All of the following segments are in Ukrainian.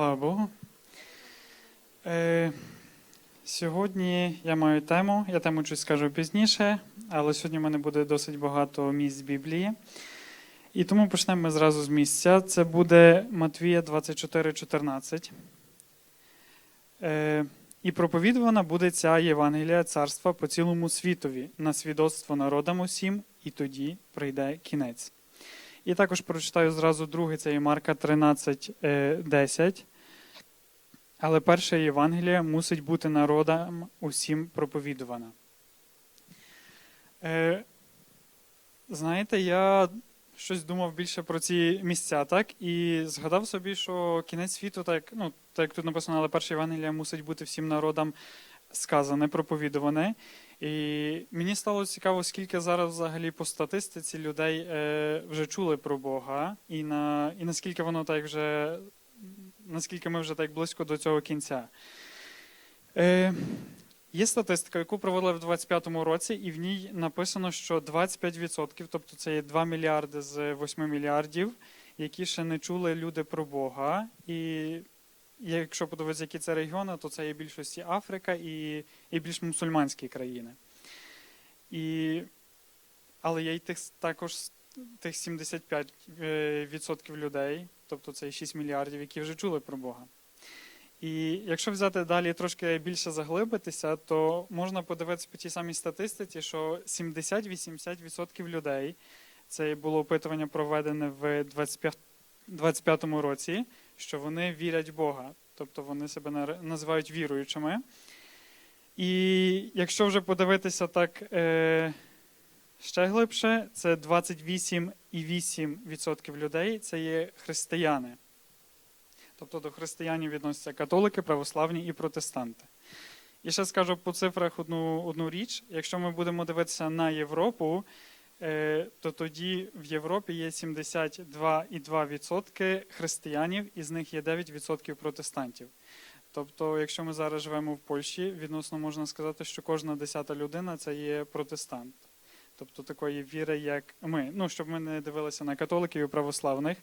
Слава Богу. Е, сьогодні я маю тему, я тему чуть скажу пізніше, але сьогодні в мене буде досить багато місць Біблії. І тому почнемо ми зразу з місця. Це буде Матвія 24,14. Е, і проповідувана буде ця Євангелія царства по цілому світові на свідоцтво народам усім, і тоді прийде кінець. І також прочитаю зразу друге, це є Марка 13, е, 10. Але перша Євангелія мусить бути народам усім проповідувана. Е, знаєте, я щось думав більше про ці місця, так? І згадав собі, що кінець світу, так, ну, так як тут написано, але перша Євангелія мусить бути всім народам сказане, проповідуване. І мені стало цікаво, скільки зараз взагалі по статистиці людей е, вже чули про Бога, і на і наскільки воно так вже наскільки ми вже так близько до цього кінця. Е, Є статистика, яку провели в 25-му році, і в ній написано, що 25%, тобто це є 2 мільярди з 8 мільярдів, які ще не чули люди про Бога. І якщо подивитися, які це регіони, то це є більшості Африка і, і більш мусульманські країни. І, але є й тих, також тих 75% е, людей, тобто це 6 мільярдів, які вже чули про Бога. І якщо взяти далі трошки більше заглибитися, то можна подивитися по тій самій статистиці, що 70-80% людей, це було опитування проведене в 25 25-му році, що вони вірять в Бога, тобто вони себе називають віруючими. І якщо вже подивитися так е, ще глибше, це 28,8% людей це є християни. Тобто до християнів відносяться католики, православні і протестанти. І ще скажу по цифрах одну, одну річ. Якщо ми будемо дивитися на Європу, е, то тоді в Європі є 72,2% християнів, із них є 9% протестантів. Тобто, якщо ми зараз живемо в Польщі, відносно можна сказати, що кожна десята людина це є протестант. Тобто такої віри, як ми. Ну, щоб ми не дивилися на католиків і православних.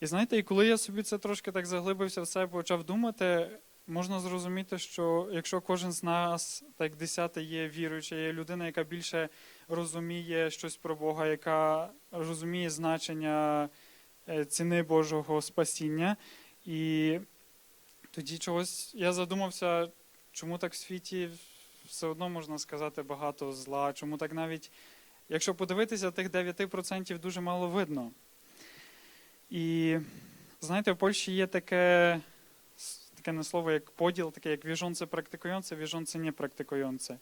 І знаєте, і коли я собі це трошки так заглибився в себе, почав думати, можна зрозуміти, що якщо кожен з нас, так десятий є віруюча, є людина, яка більше розуміє щось про Бога, яка розуміє значення е, ціни Божого спасіння, і тоді чогось я задумався, чому так в світі все одно можна сказати багато зла, чому так навіть, якщо подивитися, тих 9% дуже мало видно. І знаєте, в Польщі є таке таке не слово, як поділ, таке як віжонце практикуjące, віжонце не практикуjące.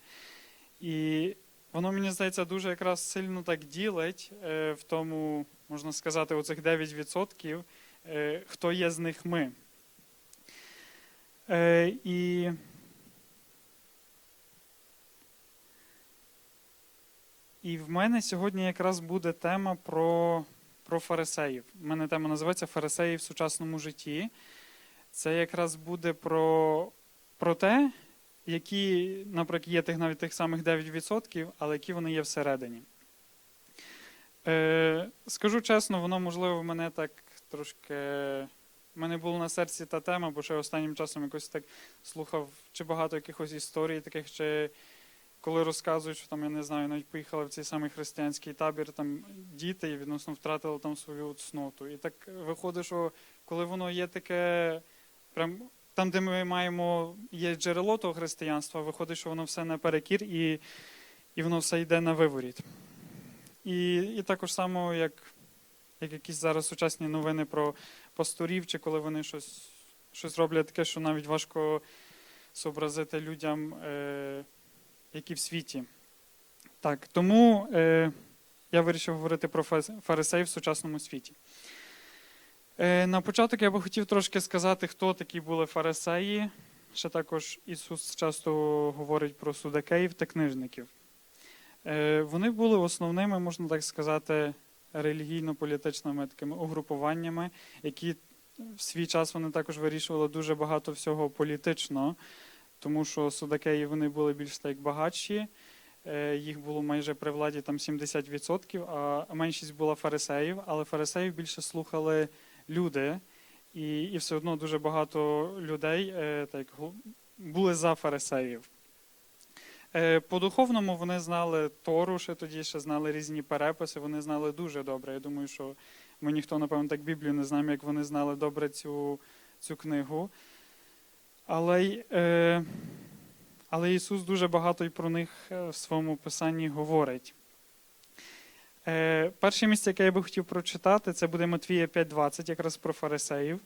І воно, мені здається, дуже якраз сильно так ділить е, в тому, можна сказати, оцих 9%, е, хто є з них ми. Е, і І в мене сьогодні якраз буде тема про про фарисеїв. У мене тема називається Фарисеї в сучасному житті. Це якраз буде про про те, які, наприклад, є тих навіть тих самих 9%, але які вони є всередині. Е, Скажу чесно, воно, можливо, мене так трошки. У мене була на серці та тема, бо ще останнім часом якось так слухав чи багато якихось історій, таких чи коли розказують, що там, я не знаю, навіть поїхали в цей самий християнський табір, там діти і відносно втратили там свою цноту. І так виходить, що коли воно є таке, прям там, де ми маємо, є джерело того християнства, виходить, що воно все наперекір і і воно все йде на виворіт. І і також само, як як якісь зараз сучасні новини про пасторів, чи коли вони щось щось роблять таке, що навіть важко зобразити людям. Е, які в світі. Так, Тому е, я вирішив говорити про фарисеїв в сучасному світі. Е, На початок я би хотів трошки сказати, хто такі були фарисеї. Ще також Ісус часто говорить про судакеїв та книжників. Е, Вони були основними, можна так сказати, релігійно-політичними такими угрупуваннями, які в свій час вони також вирішували дуже багато всього політичного тому що судакеї вони були більш так багатші, е, їх було майже при владі там 70%, а меншість була фарисеїв, але фарисеїв більше слухали люди. і, і все одно дуже багато людей е, так, були за фарисеїв. Е, По духовному вони знали Тору, ще тоді ще знали різні переписи, вони знали дуже добре. Я думаю, що ми ніхто, напевно, так Біблію не знаємо, як вони знали добре цю, цю книгу. Але, е, але Ісус дуже багато і про них е, в своєму писанні говорить. Е, перше місце, яке я би хотів прочитати, це буде Матвія 5.20, якраз про фарисеїв.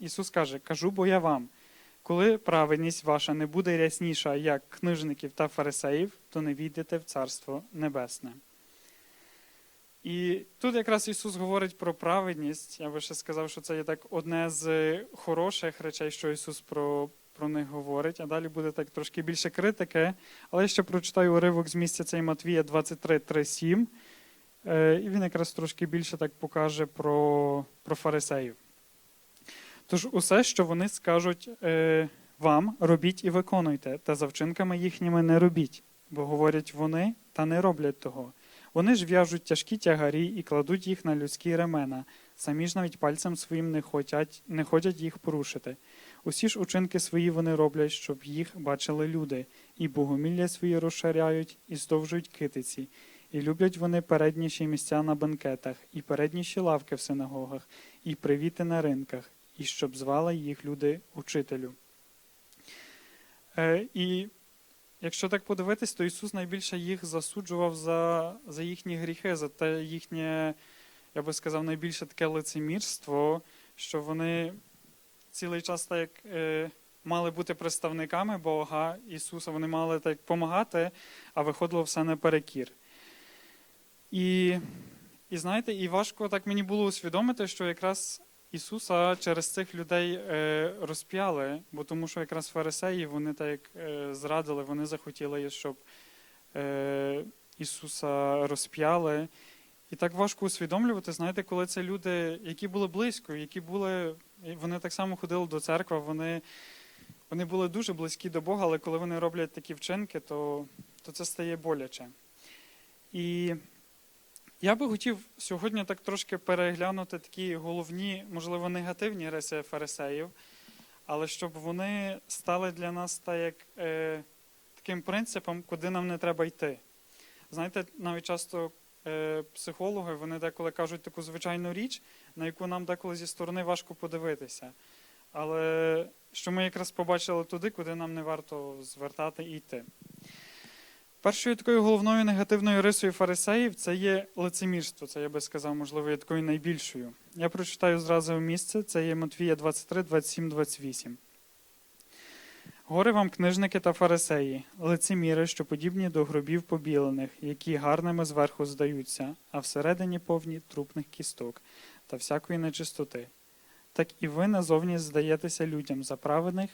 Ісус каже: Кажу, бо я вам. Коли праведність ваша не буде рясніша, як книжників та фарисеїв, то не війдете в Царство Небесне. І тут якраз Ісус говорить про праведність. Я би ще сказав, що це є так одне з хороших речей, що Ісус про, про них говорить. А далі буде так трошки більше критики. Але ще прочитаю уривок з місця цей Матвія 23, 3, 7. Е, І він якраз трошки більше так покаже про, про фарисеїв. Тож усе, що вони скажуть е, вам, робіть і виконуйте, та за вчинками їхніми не робіть, бо говорять вони та не роблять того. Вони ж в'яжуть тяжкі тягарі і кладуть їх на людські ремена, самі ж навіть пальцем своїм не хотять, не хочуть їх порушити. Усі ж учинки свої вони роблять, щоб їх бачили люди, і богомілля свої розширяють, і здовжують китиці, і люблять вони передніші місця на банкетах, і передніші лавки в синагогах, і привіти на ринках, і щоб звали їх люди учителю. Е, і якщо так подивитись, то Ісус найбільше їх засуджував за, за їхні гріхи, за те їхнє, я би сказав, найбільше таке лицемірство, що вони цілий час так як, е, мали бути представниками Бога Ісуса, вони мали так допомагати, а виходило все наперекір. І, і знаєте, і важко так мені було усвідомити, що якраз Ісуса через цих людей е, розп'яли, бо тому що якраз фарисеї вони так як е, зрадили, вони захотіли, щоб е, Ісуса розп'яли. І так важко усвідомлювати, знаєте, коли це люди, які були близько, які були, вони так само ходили до церкви, вони, вони були дуже близькі до Бога, але коли вони роблять такі вчинки, то, то це стає боляче. І я би хотів сьогодні так трошки переглянути такі головні, можливо, негативні риси фарисеїв, але щоб вони стали для нас так як, е, таким принципом, куди нам не треба йти. Знаєте, навіть часто психологи вони деколи кажуть таку звичайну річ, на яку нам деколи зі сторони важко подивитися. Але що ми якраз побачили туди, куди нам не варто звертати і йти. Першою такою головною негативною рисою фарисеїв це є лицемірство. Це я би сказав, можливо, є такою найбільшою. Я прочитаю зразу місце, це є Матвія 23, 27, 28. Горе вам, книжники та фарисеї, лицеміри, що подібні до гробів побілених, які гарними зверху здаються, а всередині повні трупних кісток та всякої нечистоти. Так і ви назовні здаєтеся людям за праведних,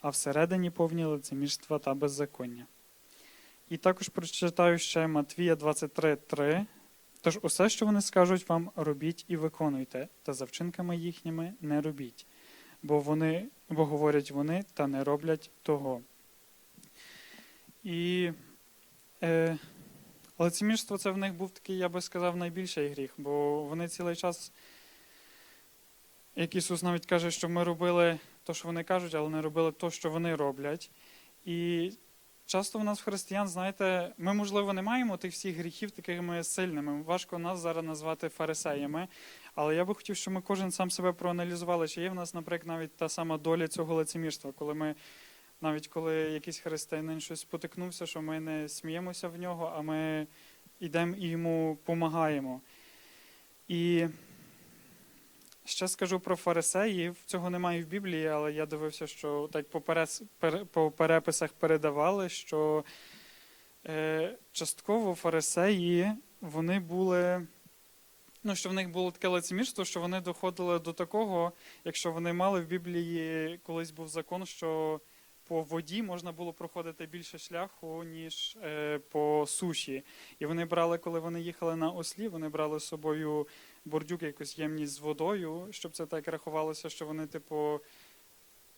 а всередині повні лицемірства та беззаконня. І також прочитаю ще Матвія 23.3. Тож усе, що вони скажуть вам, робіть і виконуйте, та за вчинками їхніми не робіть, бо вони, бо говорять вони та не роблять того. І е, лицемірство це в них був такий, я би сказав, найбільший гріх, бо вони цілий час, як Ісус навіть каже, що ми робили те, що вони кажуть, але не робили те, що вони роблять. І часто в нас християн, знаєте, ми, можливо, не маємо тих всіх гріхів такими сильними. Важко нас зараз назвати фарисеями. Але я би хотів, щоб ми кожен сам себе проаналізували, чи є в нас, наприклад, навіть та сама доля цього лицемірства, коли ми, навіть коли якийсь християнин щось спотикнувся, що ми не сміємося в нього, а ми йдемо і йому допомагаємо. І ще скажу про фарисеїв. Цього немає в Біблії, але я дивився, що так по, перес, пер, по переписах передавали, що е, частково фарисеї вони були. Ну, що в них було таке лицемірство, що вони доходили до такого, якщо вони мали в Біблії колись був закон, що по воді можна було проходити більше шляху, ніж е, по суші. І вони брали, коли вони їхали на ослі, вони брали з собою бордюк, якусь ємність з водою, щоб це так рахувалося, що вони, типу,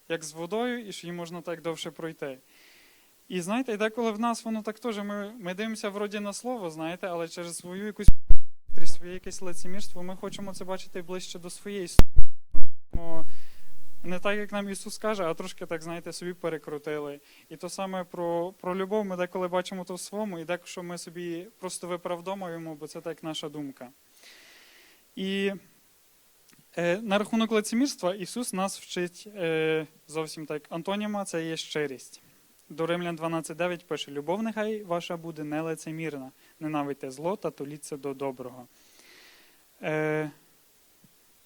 як з водою, і що їм можна так довше пройти. І знаєте, і деколи в нас воно так теж. Ми, ми дивимося вроді на слово, знаєте, але через свою якусь своє якесь лицемірство, ми хочемо це бачити ближче до своєї сторони. Не так, як нам Ісус каже, а трошки так, знаєте, собі перекрутили. І то саме про, про любов ми деколи бачимо то в своєму, і деколи ми собі просто виправдовуємо, бо це так наша думка. І е, на рахунок лицемірства Ісус нас вчить е, зовсім так. Антоніма це є щирість. До Римлян 12.9 пише: Любов нехай ваша буде нелицемірна, ненавидьте зло та толіться до доброго. Е,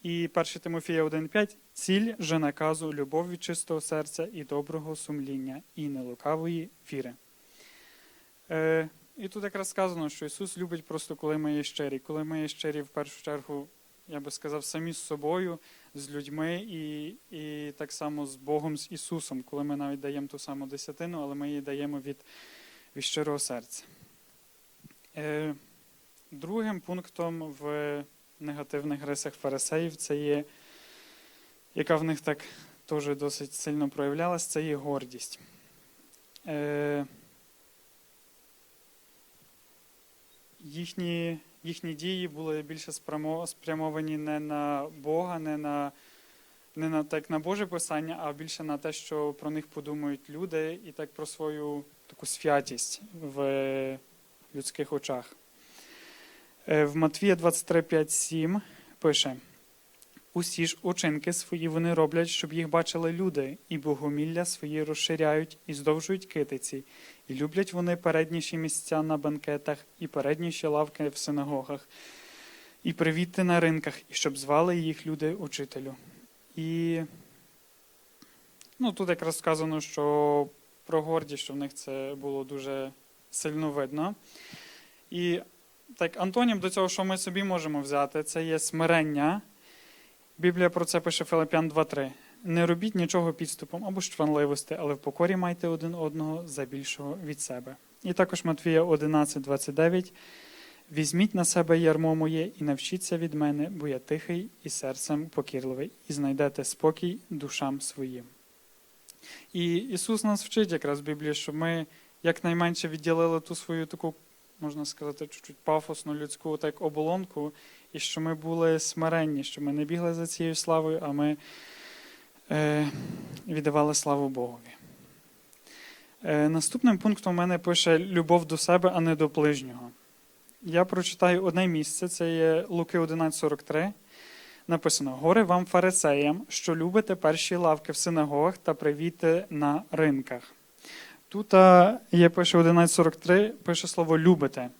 і 1 Тимофія 1.5 ціль же наказу любов від чистого серця і доброго сумління, і нелукавої віри. Е, і тут якраз сказано, що Ісус любить просто, коли ми є щирі. Коли ми є щирі, в першу чергу, я би сказав, самі з собою, з людьми і, і так само з Богом, з Ісусом, коли ми навіть даємо ту саму десятину, але ми її даємо від, від щирого серця. Е, другим пунктом в негативних рисах фарисеїв це є, яка в них так теж досить сильно проявлялась, це є гордість. Е, їхні, їхні дії були більше спрямовані не на Бога, не на, не на, так, на Боже писання, а більше на те, що про них подумають люди, і так про свою таку святість в людських очах. Е, В Матвія 23, 5, 7 пише: Усі ж учинки свої вони роблять, щоб їх бачили люди, і богомілля свої розширяють і здовжують китиці, і люблять вони передніші місця на банкетах, і передніші лавки в синагогах, і привіти на ринках, і щоб звали їх люди учителю. І ну, тут якраз сказано, що про гордість, що в них це було дуже сильно видно. І так, антонім до цього, що ми собі можемо взяти, це є смирення. Біблія про це пише Филип'ян 2.3. Не робіть нічого підступом або шванливості, але в покорі майте один одного за більшого від себе. І також Матвія 11.29. Візьміть на себе ярмо моє і навчіться від мене, бо я тихий і серцем покірливий, і знайдете спокій душам своїм. І Ісус нас вчить якраз в Біблії, щоб ми якнайменше відділили ту свою таку, можна сказати, чуть-чуть пафосну людську так, оболонку, і що ми були смиренні, що ми не бігли за цією славою, а ми е, віддавали славу Богові. Е, наступним пунктом у мене пише любов до себе, а не до ближнього. Я прочитаю одне місце, це є Луки 11.43. Написано: Горе вам, фарисеям, що любите перші лавки в синагогах та привіти на ринках. Тут є пише 11.43, пише слово любите.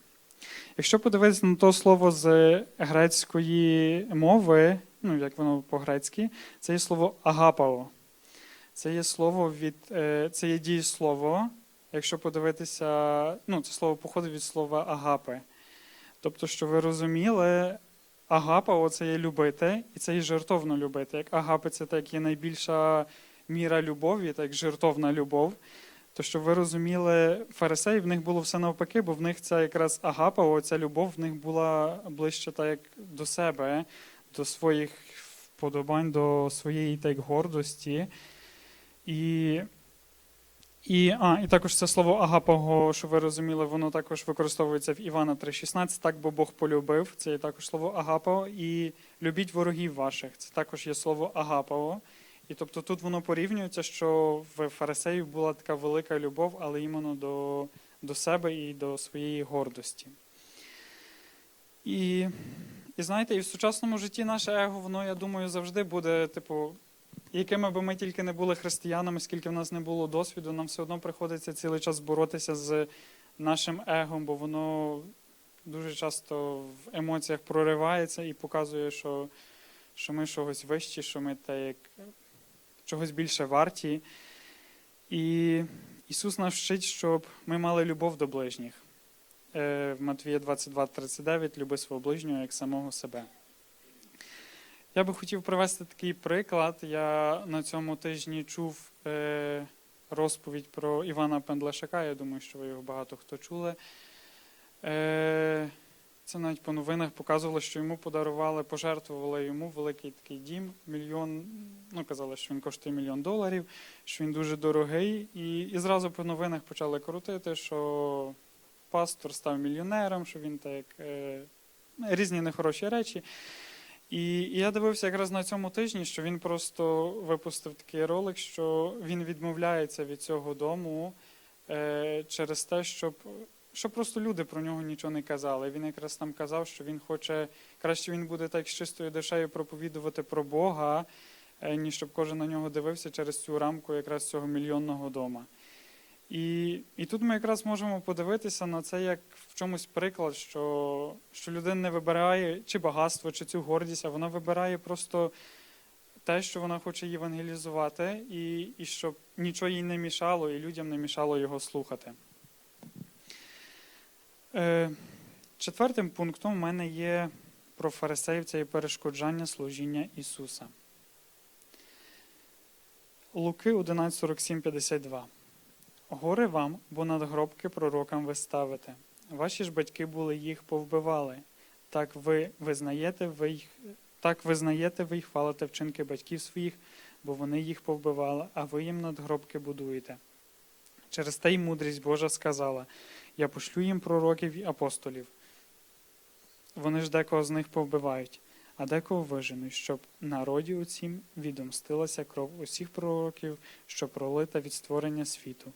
Якщо подивитися на то слово з грецької мови, ну як воно по-грецьки, це є слово агапао. Це є слово від е, це є дієслово. Якщо подивитися, ну це слово походить від слова агапи. Тобто, що ви розуміли, агапа це є любити, і це є жертовно любити. Як агапи це так є найбільша міра любові, так жертовна любов. То щоб ви розуміли, фарисеїв в них було все навпаки, бо в них ця якраз агапа, оця любов в них була ближче так як до себе, до своїх вподобань, до своєї так гордості. І, і, а, і також це слово агапого, що ви розуміли, воно також використовується в Івана 3,16, так бо Бог полюбив. Це є також слово агапого. І любіть ворогів ваших. Це також є слово агапого. І тобто тут воно порівнюється, що в фарисеїв була така велика любов, але іменно до, до себе і до своєї гордості. І, і знаєте, і в сучасному житті наше его, воно, я думаю, завжди буде, типу, якими би ми тільки не були християнами, скільки в нас не було досвіду, нам все одно приходиться цілий час боротися з нашим егом, бо воно дуже часто в емоціях проривається і показує, що, що ми чогось вищі, що ми те як чогось більше варті. І Ісус нас вчить, щоб ми мали любов до ближніх. Е, В Матвія 22:39 люби свого ближнього як самого себе. Я би хотів привести такий приклад. Я на цьому тижні чув е, розповідь про Івана Пендлешака. Я думаю, що ви його багато хто чули. Це навіть по новинах показувало, що йому подарували, пожертвували йому великий такий дім, мільйон. Ну, казали, що він коштує мільйон доларів, що він дуже дорогий. І, і зразу по новинах почали крутити, що пастор став мільйонером, що він так е, різні нехороші речі. І, і я дивився якраз на цьому тижні, що він просто випустив такий ролик, що він відмовляється від цього дому е, через те, щоб, щоб просто люди про нього нічого не казали. Він якраз там казав, що він хоче, краще він буде так з чистою душею проповідувати про Бога, е, ніж щоб кожен на нього дивився через цю рамку якраз цього мільйонного дома. І, і тут ми якраз можемо подивитися на це як в чомусь приклад, що, що людина не вибирає чи багатство, чи цю гордість, а вона вибирає просто те, що вона хоче євангелізувати, і, і щоб нічого їй не мішало, і людям не мішало його слухати. Е, четвертим пунктом в мене є про фарисеїв це і перешкоджання служіння Ісуса. Луки 11.47.52 Горе вам, бо надгробки пророкам ви ставите. Ваші ж батьки були їх повбивали. Так ви визнаєте, ви їх, так визнаєте, ви й хвалите вчинки батьків своїх, бо вони їх повбивали, а ви їм надгробки будуєте. Через те й мудрість Божа сказала: Я пошлю їм пророків і апостолів. Вони ж декого з них повбивають, а декого виженуть, щоб народі у цім відомстилася кров усіх пророків, що пролита від створення світу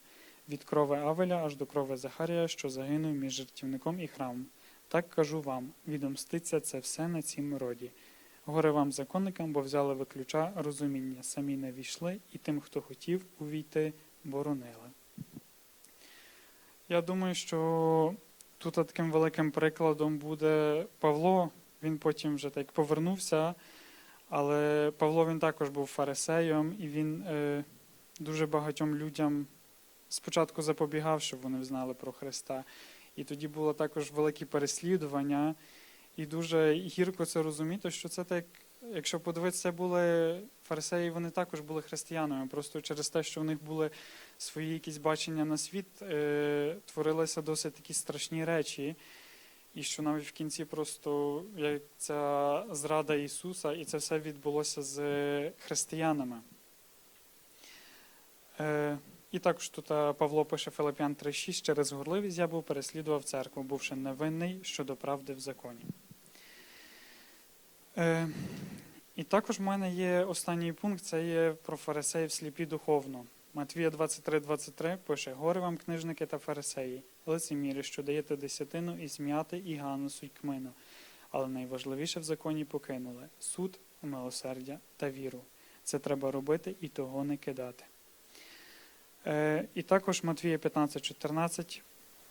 від крови Авеля аж до крови Захарія, що загинув між жертівником і храмом. Так кажу вам: відомститься це все на цім роді. Горе вам, законникам, бо взяли ви ключа розуміння, самі не війшли, і тим, хто хотів увійти, боронили. Я думаю, що тут таким великим прикладом буде Павло. Він потім вже так повернувся, але Павло він також був фарисеєм, і він е, дуже багатьом людям спочатку запобігав, щоб вони знали про Христа. І тоді було також велике переслідування, і дуже гірко це розуміти, що це так, якщо подивитися, були фарисеї, вони також були християнами. Просто через те, що в них були свої якісь бачення на світ, е, творилися досить такі страшні речі. І що навіть в кінці просто як ця зрада Ісуса, і це все відбулося з християнами. Е, і також тут е, Павло пише Филип'ян 3.6, через горливість я був переслідував церкву, бувши невинний щодо правди в законі. Е, і також в мене є останній пункт, це є про фарисеїв сліпі духовно. Матвія 23.23 пише: Горе вам, книжники та фарисеї, лицеміри, що даєте десятину і зм'яти, і ганусу, й кмину. Але найважливіше в законі покинули суд, милосердя та віру. Це треба робити і того не кидати. Е, І також Матвія 15.14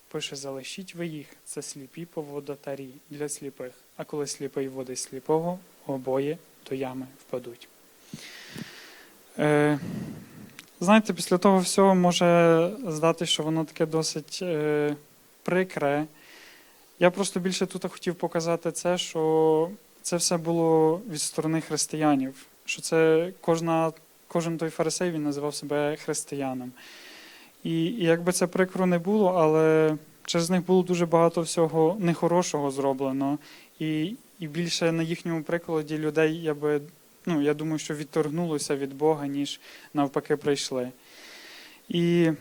пише: Залишіть ви їх, це сліпі поводотарі для сліпих, а коли сліпий водить сліпого, обоє до ями впадуть. Е, Знаєте, після того всього може здати, що воно таке досить е, прикре. Я просто більше тут хотів показати це, що це все було від сторони християнів, що це кожна кожен той фарисей він називав себе християном. І, і якби це прикро не було, але через них було дуже багато всього нехорошого зроблено. І і більше на їхньому прикладі людей, я би, ну, я думаю, що відторгнулося від Бога, ніж навпаки прийшли. І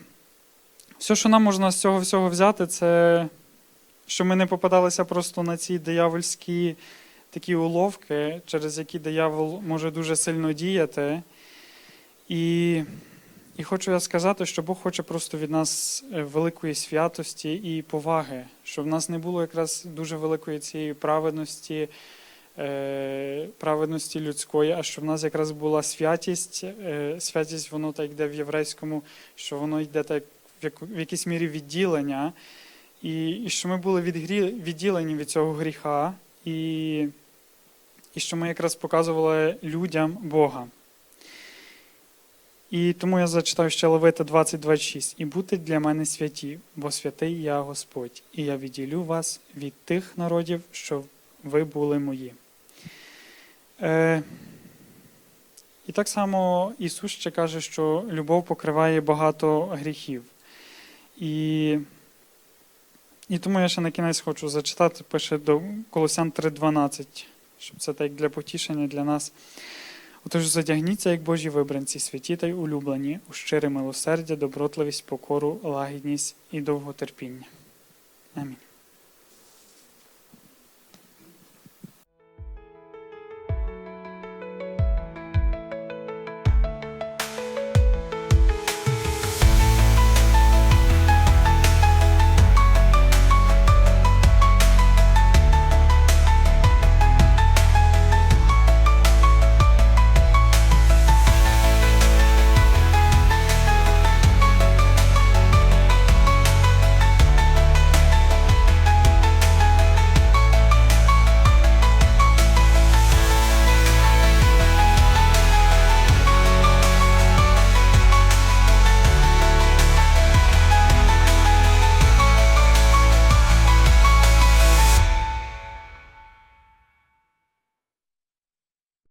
все, що нам можна з цього всього взяти, це що ми не попадалися просто на ці диявольські такі уловки, через які диявол може дуже сильно діяти. І і хочу я сказати, що Бог хоче просто від нас е, великої святості і поваги, щоб в нас не було якраз дуже великої цієї праведності, е, праведності людської, а щоб в нас якраз була святість. Е, святість, воно так йде в єврейському, що воно йде так в якійсь мірі відділення, і що ми були відділені від цього гріха, і, і що ми якраз показували людям Бога. І тому я зачитаю ще Левита 20.26. І бути для мене святі, бо святий я Господь, і я відділю вас від тих народів, що ви були мої. Е, І так само Ісус ще каже, що любов покриває багато гріхів. І і тому я ще на кінець хочу зачитати, пише до Колосян 3.12, щоб це так для потішення для нас. Отож задягніться, як Божі вибранці, святі та й улюблені, у щире милосердя, добротливість, покору, лагідність і довготерпіння. Амінь.